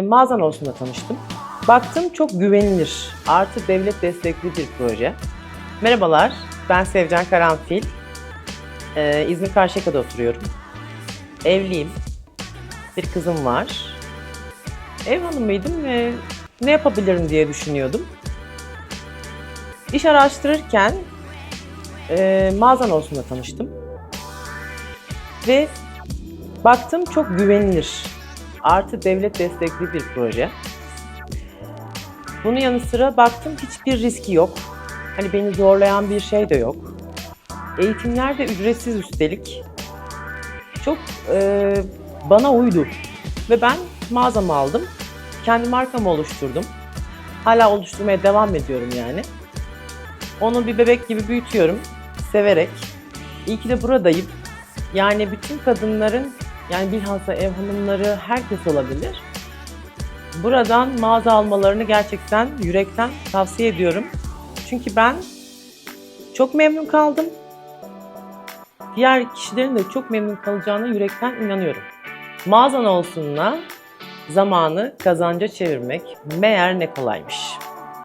Mağazan olsun'la tanıştım. Baktım çok güvenilir, artı devlet destekli bir proje. Merhabalar, ben Sevcan Karanfil. Ee, İzmir Karşıyaka'da oturuyorum. Evliyim. Bir kızım var. Ev hanımıydım ve ne yapabilirim diye düşünüyordum. İş araştırırken e, mağazan olsun'la tanıştım. Ve baktım çok güvenilir, artı devlet destekli bir proje. Bunun yanı sıra baktım hiçbir riski yok. Hani beni zorlayan bir şey de yok. Eğitimler de ücretsiz üstelik. Çok e, bana uydu. Ve ben mağazamı aldım. Kendi markamı oluşturdum. Hala oluşturmaya devam ediyorum yani. Onu bir bebek gibi büyütüyorum. Severek. İyi ki de buradayım. Yani bütün kadınların, yani bilhassa ev hanımları herkes olabilir. Buradan mağaza almalarını gerçekten yürekten tavsiye ediyorum. Çünkü ben çok memnun kaldım. Diğer kişilerin de çok memnun kalacağına yürekten inanıyorum. Mağazan olsunla zamanı kazanca çevirmek meğer ne kolaymış.